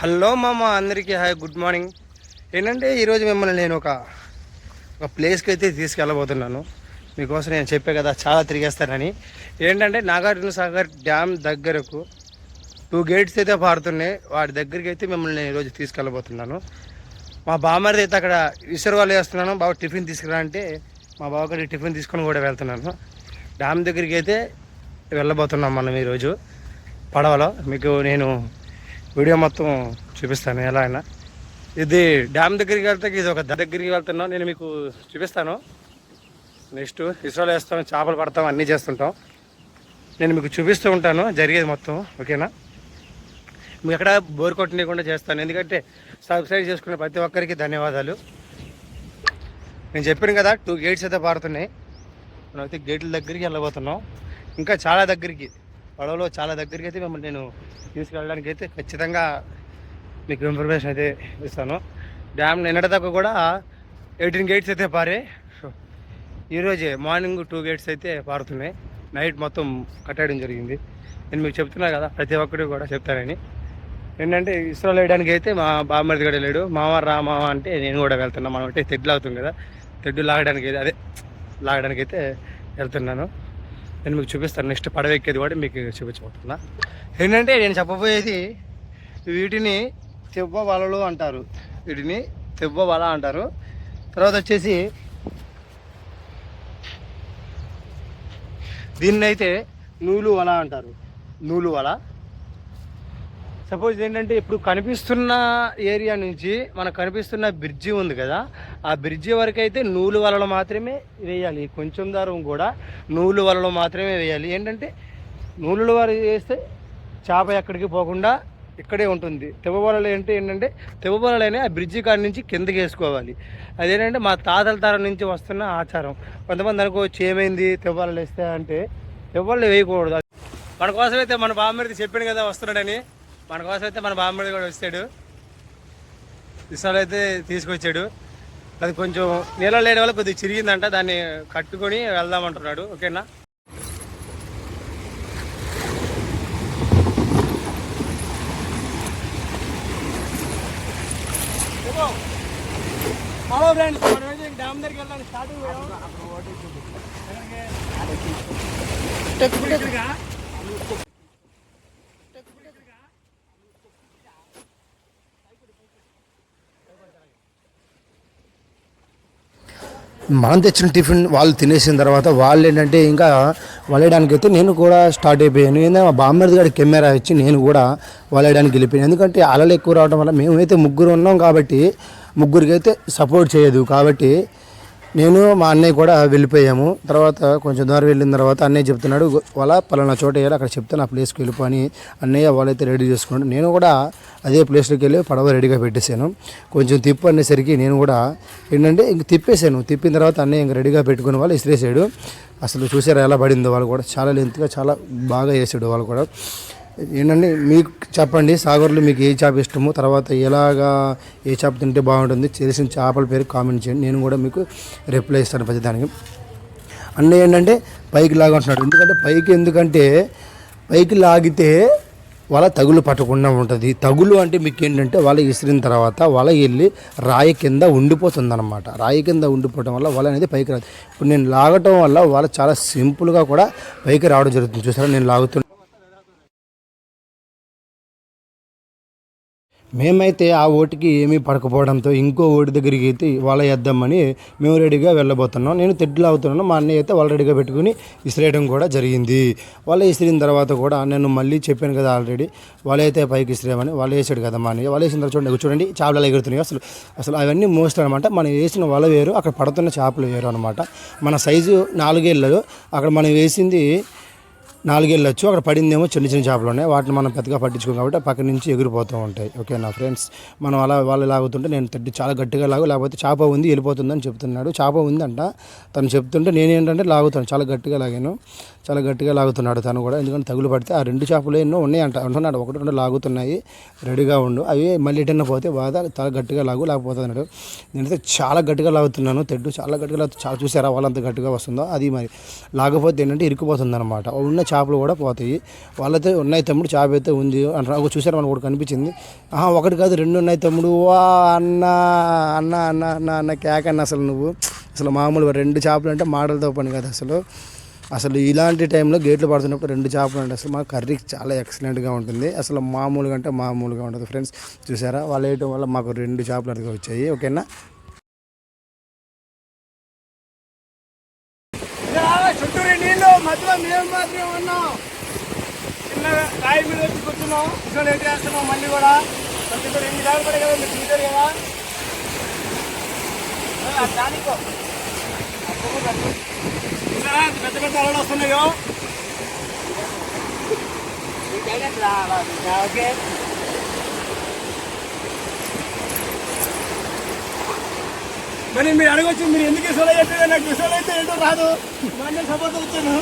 Hello మామ అందరికీ hi good morning. ఏంటంటే ఈరోజు మిమ్మల్ని నేను ఒక ఒక ప్లేస్కి అయితే తీసుకెళ్ళబోతున్నాను. మీకోసం నేను చెప్పే కదా చాలా తిరిగేస్తానని. ఏంటంటే నాగార్జున సాగర్ డ్యామ్ దగ్గరకు టూ గేట్స్ అయితే పారుతున్నాయి. వాటి దగ్గరికి అయితే మిమ్మల్ని నేను ఈరోజు తీసుకెళ్ళబోతున్నాను. మా బామ్మది అయితే అక్కడ విసర్వాలు వేస్తున్నాను. బాబు టిఫిన్ తీసుకురా అంటే మా బావగారి టిఫిన్ తీసుకొని కూడా వెళ్తున్నాను. డ్యామ్ దగ్గరికి అయితే వెళ్ళబోతున్నాం మనం ఈరోజు. పడవలో మీకు నేను వీడియో మొత్తం చూపిస్తాను. ఎలా అయినా. ఇది డ్యామ్ దగ్గరికి వెళ్తే ఇది ఒక దగ్గరికి వెళ్తున్నాం. నేను మీకు చూపిస్తాను. నెక్స్ట్ ఇసులో వేస్తాం చేపలు పడతాం అన్నీ చేస్తుంటాం. నేను మీకు చూపిస్తూ ఉంటాను. జరిగేది మొత్తం ఓకేనా? మీకు ఎక్కడ బోర్ కొట్టనీయకుండా చేస్తాను. ఎందుకంటే సబ్స్క్రైబ్ చేసుకున్న ప్రతి ఒక్కరికి ధన్యవాదాలు. నేను చెప్పాను కదా టూ గేట్స్ అయితే పారుతున్నాయి. మనం అయితే గేట్ల దగ్గరికి వెళ్ళబోతున్నాం. ఇంకా చాలా దగ్గరికి. పడవలో చాలా దగ్గరికి అయితే మిమ్మల్ని నేను తీసుకెళ్ళడానికి అయితే ఖచ్చితంగా మీకు ఇన్ఫర్మేషన్ అయితే ఇస్తాను. డ్యామ్ నిన్నటిదాకా కూడా ఎయిటీన్ గేట్స్ అయితే పారే. ఈరోజే మార్నింగ్ టూ గేట్స్ అయితే పారుతున్నాయి. నైట్ మొత్తం కట్టేయడం జరిగింది. నేను మీకు చెప్తున్నా కదా ప్రతి ఒక్కటి కూడా చెప్తానని. ఏంటంటే ఇస్రోలో వేయడానికి అయితే మా బామ్మర్ది కూడా లేడు. మామ రా మామ అంటే నేను కూడా వెళ్తున్నా. మనం అంటే తెడ్లు అవుతుంది కదా. తెడ్డు లాగడానికి అదే లాగడానికి అయితే వెళ్తున్నాను. నేను మీకు చూపిస్తాను. నెక్స్ట్ పడవ ఎక్కేది కూడా మీకు చూపించబోతున్నా. ఏంటంటే నేను చెప్పబోయేది వీటిని తెవ్వ వలలు అంటారు. వీటిని తెవ్వ వల అంటారు. తర్వాత వచ్చేసి దీన్నైతే నూలు వల అంటారు. నూలు వల సపోజ్ ఏంటంటే ఇప్పుడు కనిపిస్తున్న ఏరియా నుంచి మనకు కనిపిస్తున్న బ్రిడ్జి ఉంది కదా ఆ బ్రిడ్జి వరకు అయితే నూలు వలలు మాత్రమే వేయాలి. కొంచెం దారం కూడా నూలు వలలు మాత్రమే వేయాలి. ఏంటంటే నూలు వల వేస్తే చేప ఎక్కడికి పోకుండా ఇక్కడే ఉంటుంది. తెవ్వబలలు ఏంటి ఏంటంటే తెవ్వబలనే ఆ బ్రిడ్జి కాడి నుంచి కిందకి వేసుకోవాలి. అదేంటంటే మా తాతల తరం నుంచి వస్తున్న ఆచారం. కొంతమంది అనుకోవచ్చు ఏమైంది తెవ్వలలు వేస్తే అంటే తెవ్వలు వేయకూడదు. మన కోసమైతే మన బామ్మడిది చెప్పాను కదా వస్తున్నాడని. మన కోసం అయితే మన బామ్మడి కూడా వచ్చాడు. విశాలు అయితే తీసుకొచ్చాడు. అది కొంచెం నీళ్ళ లేని వల్ల కొద్దిగా చిరిగిందంట. దాన్ని కట్టుకొని వెళ్దామంటున్నాడు. ఓకేనా? హలో ఫ్రెండ్స్ మనం అయితే డ్యామ్ దగ్గరికి వెళ్ళాలి స్టార్టింగ్ మనం తెచ్చిన టిఫిన్ వాళ్ళు తినేసిన తర్వాత వాళ్ళు ఏంటంటే ఇంకా వలయడానికి అయితే నేను కూడా స్టార్ట్ అయిపోయాను. ఏంటంటే మా బామ్మర్ది గారి కెమెరా ఇచ్చి నేను కూడా వలయడానికి వెళ్ళిపోయాను. ఎందుకంటే అలలు ఎక్కువ రావడం వల్ల మేమైతే ముగ్గురు ఉన్నాం కాబట్టి ముగ్గురికి అయితే సపోర్ట్ చేయదు. కాబట్టి నేను మా అన్నయ్య కూడా వెళ్ళిపోయాము. తర్వాత కొంచెం దూరం వెళ్ళిన తర్వాత అన్నయ్య చెప్తున్నాడు వాళ్ళ పలానా చోట వేయాలి అక్కడ చెప్తే ఆ ప్లేస్కి వెళ్ళిపో అని అన్నయ్య వాళ్ళైతే రెడీ చేసుకున్నాడు. నేను కూడా అదే ప్లేస్లోకి వెళ్ళి పడవ రెడీగా పెట్టేశాను. కొంచెం తిప్పు అనేసరికి నేను కూడా ఏంటంటే ఇంక తిప్పేశాను. తిప్పిన తర్వాత అన్నయ్య ఇంక రెడీగా పెట్టుకుని వాళ్ళు ఇసిరేసాడు అసలు చూసారా ఎలా పడిందో వాళ్ళు కూడా. చాలా లెంత్గా చాలా బాగా వేసాడు వాళ్ళు కూడా. ఏంటంటే మీకు చెప్పండి సాగర్లో మీకు ఏ చేప ఇష్టమో తర్వాత ఎలాగా ఏ చేప తింటే బాగుంటుంది తెలిసిన చేపల పేరు కామెంట్ చేయండి నేను కూడా మీకు రిప్లై ఇస్తాను ప్రతిదానికి. అన్న ఏంటంటే పైకి లాగుంటున్నాడు ఎందుకంటే పైకి ఎందుకంటే పైకి లాగితే వాళ్ళ తగులు పట్టకుండా ఉంటుంది. తగులు అంటే మీకు ఏంటంటే వల విసిరిన తర్వాత వల వెళ్ళి రాయి కింద ఉండిపోతుంది అనమాట రాయి కింద ఉండిపోవడం వల్ల వల అనేది పైకి రాదు. ఇప్పుడు నేను లాగటం వల్ల వల చాలా సింపుల్గా కూడా పైకి రావడం జరుగుతుంది. చూసారా? నేను లాగుతున్నా మేమైతే ఆ ఓటుకి ఏమీ పడకపోవడంతో ఇంకో ఓటు దగ్గరికి అయితే వాళ్ళ వేద్దామని మేము రెడీగా వెళ్ళబోతున్నాం. నేను తెడ్లు అవుతున్నాను. మా అన్నయ్య అయితే వాళ్ళు రెడీగా పెట్టుకుని విసిరేయడం కూడా జరిగింది. వాళ్ళు విసిరిన తర్వాత కూడా నేను మళ్ళీ చెప్పాను కదా ఆల్రెడీ వాళ్ళైతే పైకి విసిరేమని వాళ్ళు వేసాడు కదా మా అన్నయ్య. వాళ్ళు వేసిన తర్వాత చూడండి చూడండి చేపలు ఎగురుతున్నాయి. అసలు అసలు అవన్నీ మోస్ట్ అనమాట. మనం వేసిన వల వేరు అక్కడ పడుతున్న చేపలు వేరు అనమాట. మన సైజు నాలుగేళ్ళలో అక్కడ మనం వేసింది నాలుగేళ్ళొచ్చు. అక్కడ పడిందేమో చిన్న చిన్న చేపలు ఉన్నాయి. వాటిని మనం పెద్దగా పట్టించుకోం కాబట్టి పక్క నుంచి ఎగిరిపోతూ ఉంటాయి. ఓకే నా ఫ్రెండ్స్ మనం అలా వాళ్ళు లాగుతుంటే నేను తట్టి చాలా గట్టిగా లాగు లేకపోతే చేప ఉంది వెళ్ళిపోతుందని చెప్తున్నాడు. చేప ఉందంట. తను చెప్తుంటే నేనేంటంటే లాగుతాను చాలా గట్టిగా లాగాను. చాలా గట్టిగా లాగుతున్నాడు తను కూడా. ఎందుకంటే తగులు పడితే ఆ రెండు చేపలు ఎన్నో ఉన్నాయంట. అంటున్నాడు ఒకటి రెండు లాగుతున్నాయి. రెడీగా ఉండు. అవి మళ్ళీ ఎటన్న పోతే బాధ చాలా గట్టిగా లాగు లేకపోతుంది అన్నాడు. నేనైతే చాలా గట్టిగా లాగుతున్నాను. తెడ్డు చాలా గట్టిగా లాగు చాలా చూసారా వాళ్ళంత గట్టిగా వస్తుందో? అది మరి. లాగపోతే ఏంటంటే ఇరుక్కుపోతుంది అనమాట ఉన్న చేపలు కూడా పోతాయి. వాళ్ళైతే ఉన్నాయి తమ్ముడు చేప అయితే ఉంది అంటారు. ఒక చూసారు మనకు ఒకటి కనిపించింది. ఆహా ఒకటి కాదు రెండు ఉన్నాయి తమ్ముడు. వా అన్న అన్న అన్న అన్న అన్న కేకన్న అసలు నువ్వు. అసలు మామూలుగా రెండు చేపలు అంటే మాటలతో పని కాదు అసలు. అసలు ఇలాంటి టైంలో గేట్లు పడుతున్నప్పుడు రెండు చేపలు ఉంటాయి అసలు మా కర్రీ చాలా ఎక్సలెంట్గా ఉంటుంది. అసలు మామూలుగా అంటే మామూలుగా ఉంటుంది ఫ్రెండ్స్ చూసారా? వాళ్ళు వేయటం వల్ల మాకు రెండు చేపలు అడిగి వచ్చాయి. ఓకేనా? చుట్టూరు నీళ్ళు. మధ్యలో మేము మాత్రమే ఉన్నాం. చిన్న మీద వచ్చి కూర్చున్నాం. మళ్ళీ కూడా. మళ్ళీ ఎన్ని దాకా పడే కదా మీరు కదా? దానికో. చూసారా ఎంత పెద్ద పెద్ద అలలు వస్తున్నాయో? ఓకే మరి మీరు అడగొచ్చు మీరు ఎందుకు విసులు చెప్పారు నాకు విసులు అయితే ఏంటో రాదు. మా సపోర్ట్ వచ్చాను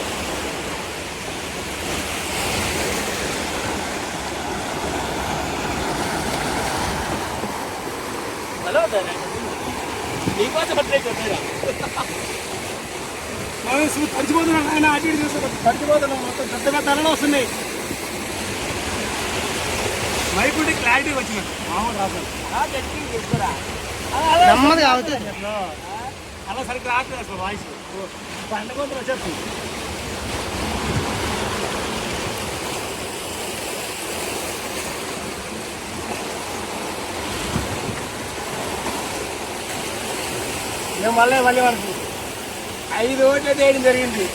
హలో నీకోసం పంచిపోతున్నాను ఆయన అటు ఇటు చూస్తే పంచిపోతున్నాం మొత్తం పెద్ద పెద్ద అలలు వస్తున్నాయి మైక్ ఉంటే క్లారిటీ వచ్చింది. మామూలు తీసుకురా నెమ్మది అవుతుంది అలా సరిగ్గా రావట్లేదు అసలు వాయిస్. పండుగ వచ్చేస్తుంది. మేము మళ్ళీ మళ్ళీ వరకు ఐదు ఓట్లు వేయడం జరిగింది.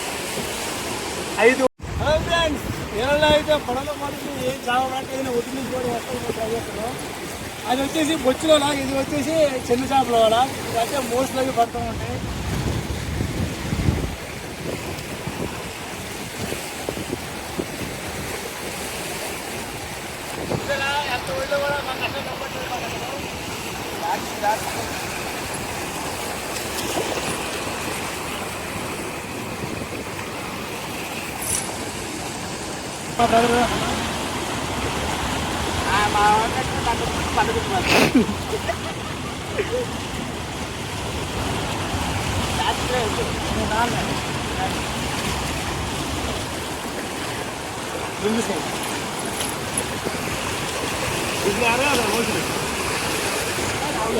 ఐదు హలో ఫ్రెండ్స్ ఏళ్ళలో అయితే పొడలో మనకి ఏం చావడానికి వస్తాయి ట్రై చేస్తున్నాం అది వచ్చేసి బొచ్చులో ఇది వచ్చేసి చిన్న చేపల ఇదైతే మోస్ట్లోకి పడుతూ ఉంటాయి? ఎంత ఒడిలో కూడా మాకు అసలు కనపడట్లేదు మాకు అసలు. దాచి, దాచి. మా బ్రదర్ మా పండుగ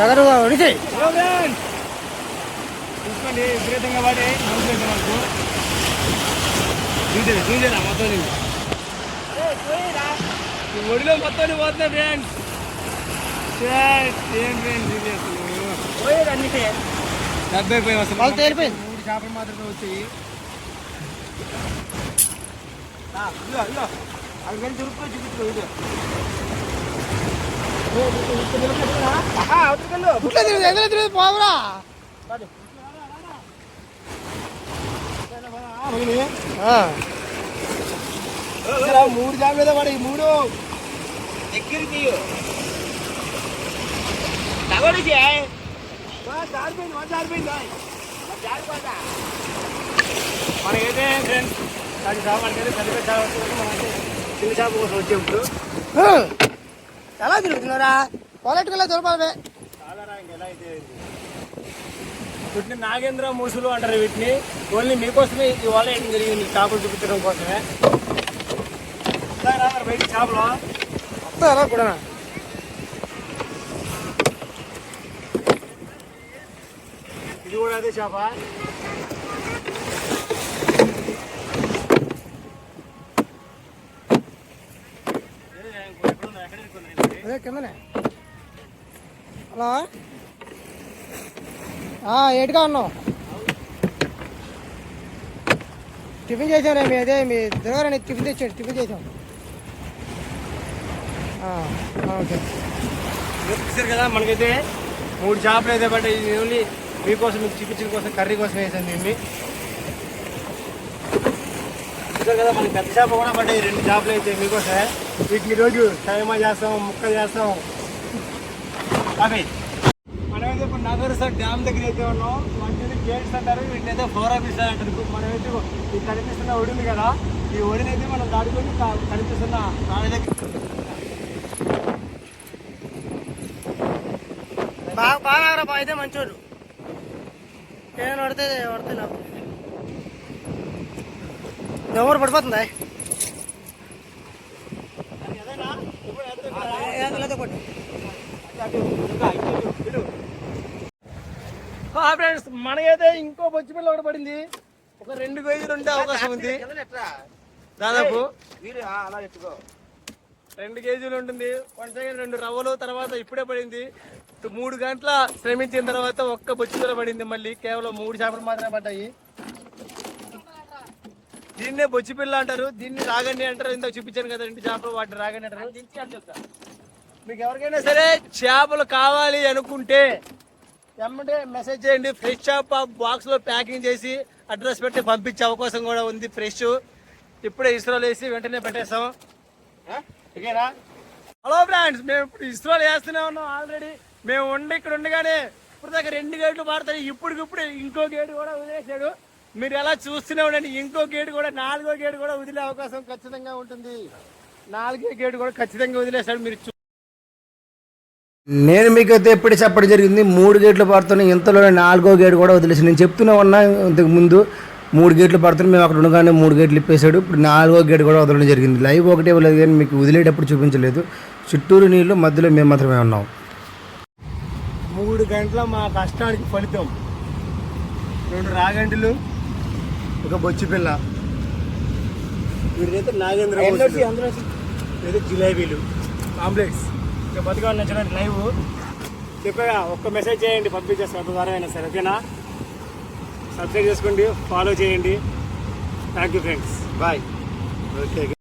ఎవరు ఉడికి చూసుకోండి విపరీతంగా వాడి మనుషులు మనకు చూసారా మొత్తం ఒడిలో మొత్తం పోతున్నా ఫ్రెండ్స్ ఏం ఫ్రెండ్స్ ఇది అసలు డెబ్బై పోయి వస్తుంది వాళ్ళు తేలిపోయింది. మూడు చేపలు మాత్రమే వచ్చాయి. అది కానీ చురుక్కో చూపించు ఇది పుట్ల మూడు జాబ్ మీద పడి మూడు. దగ్గర తీయు తగొడిచి జారిపోయింది వన్ జారిపోయింది? జారిపోతా మనకైతే ఫ్రెండ్స్ అది చేప మనకైతే పెద్ద పెద్ద వస్తుంది. మనకి చిన్న చేప కోసం వచ్చే ఇప్పుడు. ఎలా తిరుగుతున్నారా పొలెట్టుకెళ్ళి దొరపాలి ఇంకెలా అయితే వీటిని నాగేంద్ర మూసులు అంటారు వీటిని. ఓన్లీ మీకోసమే ఈ వల వేయడం జరిగింది చేపలు చూపించడం కోసమే. బయట చేపలు అలా కూడా ఇది కూడా అదే చేప అదే కిందనే హలో ఏటుగా ఉన్నావు టిఫిన్ చేసాం రే మీ అదే మీ దగ్గర టిఫిన్ తెచ్చాడు టిఫిన్ చేసాం ఓకే చూసారు కదా మనకైతే మూడు చేపలు అయితే బట్ ఇది ఓన్లీ మీకోసం మీకు చూపించిన కోసం కర్రీ కోసం వేసాను దీన్ని చూసారు కదా మనకి పెద్ద చేప కూడా పడ్డాయి. రెండు చేపలు అయితే మీకోసమే. వీటిని రోజు టైమా చేస్తాం ముక్క చేస్తాం. అవి. మనమైతే ఇప్పుడు నగరసర్ డ్యామ్ దగ్గర అయితే ఉన్నాం. వాటిని గేట్స్ అంటారు. వీటిని అయితే ఫోర్ ఆఫీస్ అంటారు. మనమైతే ఈ కనిపిస్తున్న ఒడి ఉంది కదా ఈ ఒడిని అయితే మనం దాడుకొని కనిపిస్తున్న దాని దగ్గర రా బా మంచోడు ఏమైనా పడితే పడతాయి ఎవరు పడిపోతుందా? ఫ్రెండ్స్ మనకైతే ఇంకో బొచ్చి పిల్ల ఒకటి పడింది. ఒక రెండు కేజీలు ఉండే అవకాశం ఉంది. దాదాపు రెండు కేజీలు ఉంటుంది. కొంచెం రెండు రవ్వలు తర్వాత ఇప్పుడే పడింది. మూడు గంటల శ్రమించిన తర్వాత ఒక్క బొచ్చి పిల్ల పడింది మళ్ళీ. కేవలం మూడు చేపలు మాత్రమే పడ్డాయి. దీన్నే బొచ్చి పిల్ల అంటారు. దీన్ని రాగండి అంటారు. ఇంత చూపించాను కదా రెండు చేపలు వాటిని రాగండి అంటారు. మీకు ఎవరికైనా సరే చేపలు కావాలి అనుకుంటే ఎమ్మటే మెసేజ్ చేయండి. ఫ్రెష్ చేప బాక్స్లో ప్యాకింగ్ చేసి అడ్రస్ పెట్టి పంపించే అవకాశం కూడా ఉంది ఫ్రెష్. ఇప్పుడే ఇస్రోలో వేసి వెంటనే పెట్టేస్తాం. ఓకేనా? హలో ఫ్రెండ్స్ మేము ఇప్పుడు ఇస్రోలో వేస్తూనే ఉన్నాం ఆల్రెడీ. మేము ఉండి ఇక్కడ ఉండగానే ఇప్పుడు దగ్గర రెండు గేట్లు పాడతాయి. ఇప్పటికిప్పుడు ఇంకో గేటు కూడా వదిలేసాడు మీరు ఎలా చూస్తూనే ఉండండి. ఇంకో గేటు కూడా నాలుగో గేటు కూడా వదిలే అవకాశం ఖచ్చితంగా ఉంటుంది. నాలుగో గేటు కూడా ఖచ్చితంగా వదిలేసాడు మీరు చూ- నేను మీకు అయితే ఎప్పుడు చెప్పడం జరిగింది. మూడు గేట్లు పడుతున్నాయి. ఇంతలోనే నాలుగో గేటు కూడా వదిలేసి నేను చెప్తూనే ఉన్నా ఇంతకు ముందు. మూడు గేట్లు పడుతున్నాయి. మేము అక్కడ ఉండగానే మూడు గేట్లు ఇప్పేశాడు. ఇప్పుడు నాలుగో గేట్ కూడా వదలడం జరిగింది. లైవ్ ఒకటే ఇవ్వలేదు కానీ మీకు వదిలేటప్పుడు చూపించలేదు. చుట్టూరు నీళ్ళు మధ్యలో మేము మాత్రమే ఉన్నాం. మూడు గంటల మా కష్టానికి ఫలితం. రెండు రాగంటిలు ఒక బొచ్చి పిల్ల. వీరిదైతే నాగేంద్ర. ఏదో జిలేబీలు. ఆమ్లెట్స్. ఇంకా బతుకాలు నచ్చడానికి లైవ్. చెప్పగా ఒక్క మెసేజ్ చేయండి పంపించేస్తాం ఎంత ద్వారా అయినా సరే ఓకేనా? సబ్స్క్రైబ్ చేసుకోండి ఫాలో చేయండి. Thank you friends bye okay.